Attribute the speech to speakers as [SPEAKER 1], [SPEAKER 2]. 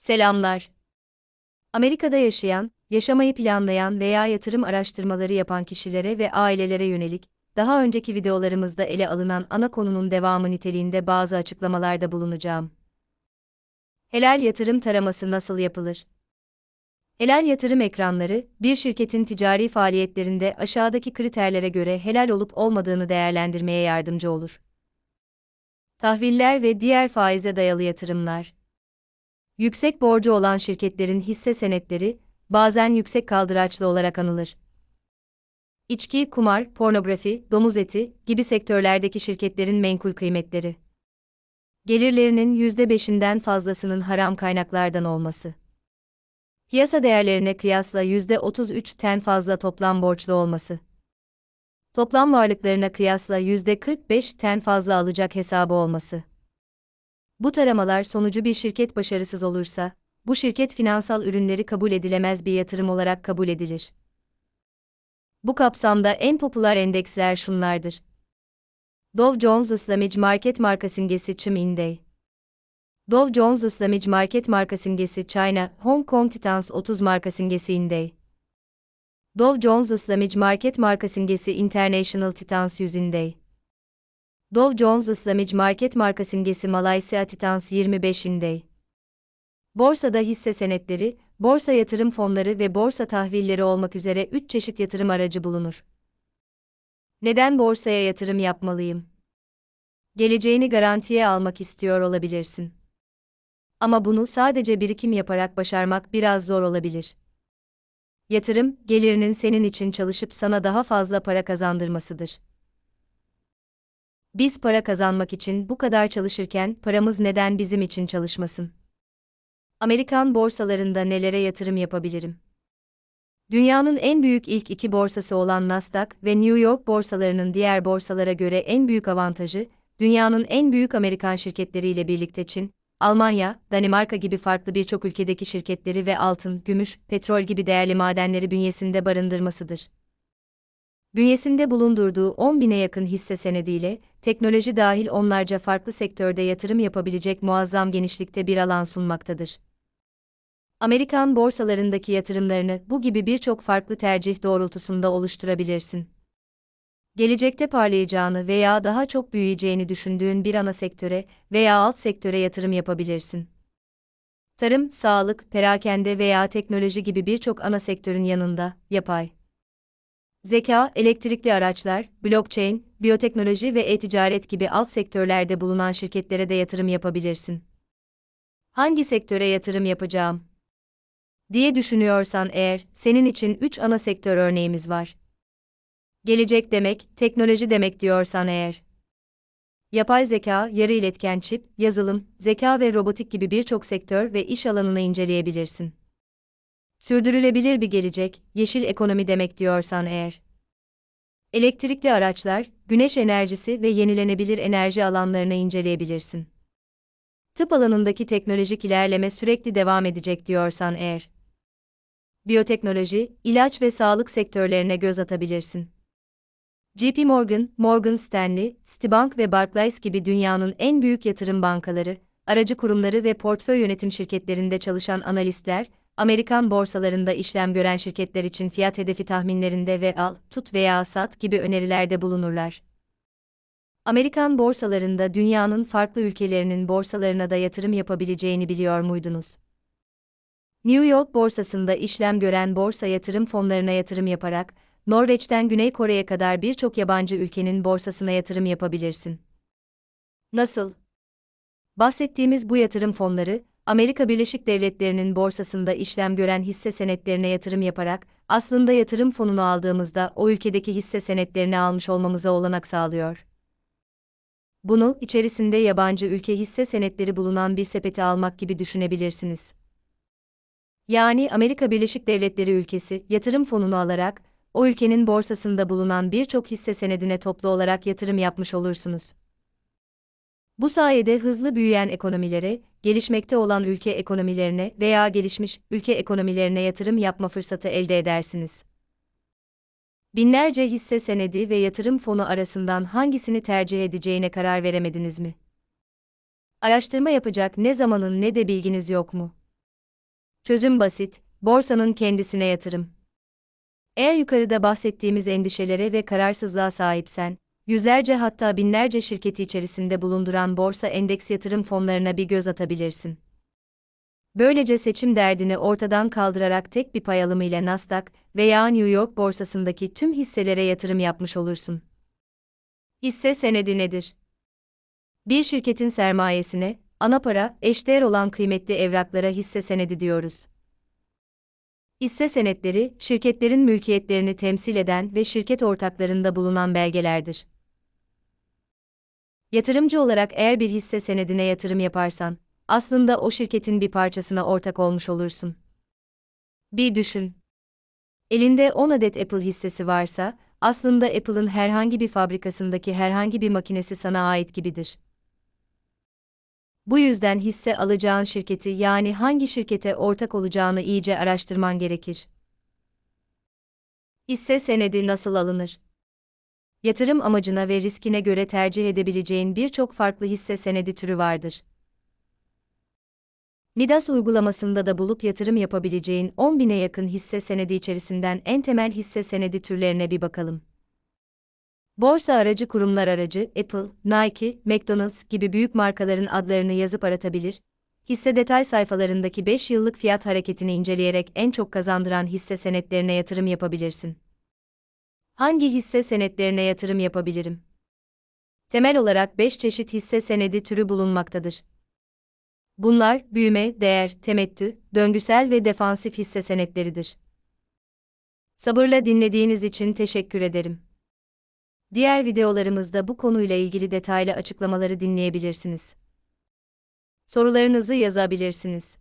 [SPEAKER 1] Selamlar. Amerika'da yaşayan, yaşamayı planlayan veya yatırım araştırmaları yapan kişilere ve ailelere yönelik, daha önceki videolarımızda ele alınan ana konunun devamı niteliğinde bazı açıklamalarda bulunacağım. Helal yatırım taraması nasıl yapılır? Helal yatırım ekranları, bir şirketin ticari faaliyetlerinde aşağıdaki kriterlere göre helal olup olmadığını değerlendirmeye yardımcı olur. Tahviller ve diğer faize dayalı yatırımlar. Yüksek borcu olan şirketlerin hisse senetleri, bazen yüksek kaldıraçlı olarak anılır. İçki, kumar, pornografi, domuz eti gibi sektörlerdeki şirketlerin menkul kıymetleri. Gelirlerinin %5'inden fazlasının haram kaynaklardan olması. Piyasa değerlerine kıyasla %33'ten fazla toplam borçlu olması. Toplam varlıklarına kıyasla %45'ten fazla alacak hesabı olması. Bu taramalar sonucu bir şirket başarısız olursa, bu şirket finansal ürünleri kabul edilemez bir yatırım olarak kabul edilir. Bu kapsamda en popüler endeksler şunlardır. Dow Jones Islamic Market marka simgesi CHIM Index. Dow Jones Islamic Market marka simgesi China, Hong Kong Titans 30 marka simgesi Index. Dow Jones Islamic Market marka simgesi International Titans 100 Index. Dow Jones Islamic Market marka simgesi Malaysia Titans 25 Index. Borsada hisse senetleri, borsa yatırım fonları ve borsa tahvilleri olmak üzere 3 çeşit yatırım aracı bulunur. Neden borsaya yatırım yapmalıyım? Geleceğini garantiye almak istiyor olabilirsin. Ama bunu sadece birikim yaparak başarmak biraz zor olabilir. Yatırım, gelirinin senin için çalışıp sana daha fazla para kazandırmasıdır. Biz para kazanmak için bu kadar çalışırken paramız neden bizim için çalışmasın? Amerikan borsalarında nelere yatırım yapabilirim? Dünyanın en büyük ilk iki borsası olan Nasdaq ve New York borsalarının diğer borsalara göre en büyük avantajı, dünyanın en büyük Amerikan şirketleriyle birlikte Çin, Almanya, Danimarka gibi farklı birçok ülkedeki şirketleri ve altın, gümüş, petrol gibi değerli madenleri bünyesinde barındırmasıdır. Bünyesinde bulundurduğu 10 bine yakın hisse senediyle, teknoloji dahil onlarca farklı sektörde yatırım yapabilecek muazzam genişlikte bir alan sunmaktadır. Amerikan borsalarındaki yatırımlarını bu gibi birçok farklı tercih doğrultusunda oluşturabilirsin. Gelecekte parlayacağını veya daha çok büyüyeceğini düşündüğün bir ana sektöre veya alt sektöre yatırım yapabilirsin. Tarım, sağlık, perakende veya teknoloji gibi birçok ana sektörün yanında, yapay zeka, elektrikli araçlar, blockchain, biyoteknoloji ve e-ticaret gibi alt sektörlerde bulunan şirketlere de yatırım yapabilirsin. Hangi sektöre yatırım yapacağım? diye düşünüyorsan eğer, senin için 3 ana sektör örneğimiz var. Gelecek demek, teknoloji demek diyorsan eğer. Yapay zeka, yarı iletken çip, yazılım, zeka ve robotik gibi birçok sektör ve iş alanını inceleyebilirsin. Sürdürülebilir bir gelecek, yeşil ekonomi demek diyorsan eğer. Elektrikli araçlar, güneş enerjisi ve yenilenebilir enerji alanlarını inceleyebilirsin. Tıp alanındaki teknolojik ilerleme sürekli devam edecek diyorsan eğer. Biyoteknoloji, ilaç ve sağlık sektörlerine göz atabilirsin. JP Morgan, Morgan Stanley, Citibank ve Barclays gibi dünyanın en büyük yatırım bankaları, aracı kurumları ve portföy yönetim şirketlerinde çalışan analistler, Amerikan borsalarında işlem gören şirketler için fiyat hedefi tahminlerinde ve al, tut veya sat gibi önerilerde bulunurlar. Amerikan borsalarında dünyanın farklı ülkelerinin borsalarına da yatırım yapabileceğini biliyor muydunuz? New York borsasında işlem gören borsa yatırım fonlarına yatırım yaparak, Norveç'ten Güney Kore'ye kadar birçok yabancı ülkenin borsasına yatırım yapabilirsin. Nasıl? Bahsettiğimiz bu yatırım fonları, Amerika Birleşik Devletleri'nin borsasında işlem gören hisse senetlerine yatırım yaparak, aslında yatırım fonunu aldığımızda o ülkedeki hisse senetlerini almış olmamıza olanak sağlıyor. Bunu, içerisinde yabancı ülke hisse senetleri bulunan bir sepeti almak gibi düşünebilirsiniz. Yani Amerika Birleşik Devletleri ülkesi yatırım fonunu alarak o ülkenin borsasında bulunan birçok hisse senedine toplu olarak yatırım yapmış olursunuz. Bu sayede hızlı büyüyen ekonomilere, gelişmekte olan ülke ekonomilerine veya gelişmiş ülke ekonomilerine yatırım yapma fırsatı elde edersiniz. Binlerce hisse senedi ve yatırım fonu arasından hangisini tercih edeceğine karar veremediniz mi? Araştırma yapacak ne zamanın ne de bilginiz yok mu? Çözüm basit, borsanın kendisine yatırım. Eğer yukarıda bahsettiğimiz endişelere ve kararsızlığa sahipsen, yüzlerce hatta binlerce şirketi içerisinde bulunduran borsa endeks yatırım fonlarına bir göz atabilirsin. Böylece seçim derdini ortadan kaldırarak tek bir pay alımıyla Nasdaq veya New York borsasındaki tüm hisselere yatırım yapmış olursun. Hisse senedi nedir? Bir şirketin sermayesine, ana para, eşdeğer olan kıymetli evraklara hisse senedi diyoruz. Hisse senetleri, şirketlerin mülkiyetlerini temsil eden ve şirket ortaklarında bulunan belgelerdir. Yatırımcı olarak eğer bir hisse senedine yatırım yaparsan, aslında o şirketin bir parçasına ortak olmuş olursun. Bir düşün. Elinde 10 adet Apple hissesi varsa, aslında Apple'ın herhangi bir fabrikasındaki herhangi bir makinesi sana ait gibidir. Bu yüzden hisse alacağın şirketi yani hangi şirkete ortak olacağını iyice araştırman gerekir. Hisse senedi nasıl alınır? Yatırım amacına ve riskine göre tercih edebileceğin birçok farklı hisse senedi türü vardır. Midas uygulamasında da bulup yatırım yapabileceğin 10 bine yakın hisse senedi içerisinden en temel hisse senedi türlerine bir bakalım. Borsa aracı kurumlar aracı, Apple, Nike, McDonald's gibi büyük markaların adlarını yazıp aratabilir, hisse detay sayfalarındaki 5 yıllık fiyat hareketini inceleyerek en çok kazandıran hisse senetlerine yatırım yapabilirsin. Hangi hisse senetlerine yatırım yapabilirim? Temel olarak 5 çeşit hisse senedi türü bulunmaktadır. Bunlar büyüme, değer, temettü, döngüsel ve defansif hisse senetleridir. Sabırla dinlediğiniz için teşekkür ederim. Diğer videolarımızda bu konuyla ilgili detaylı açıklamaları dinleyebilirsiniz. Sorularınızı yazabilirsiniz.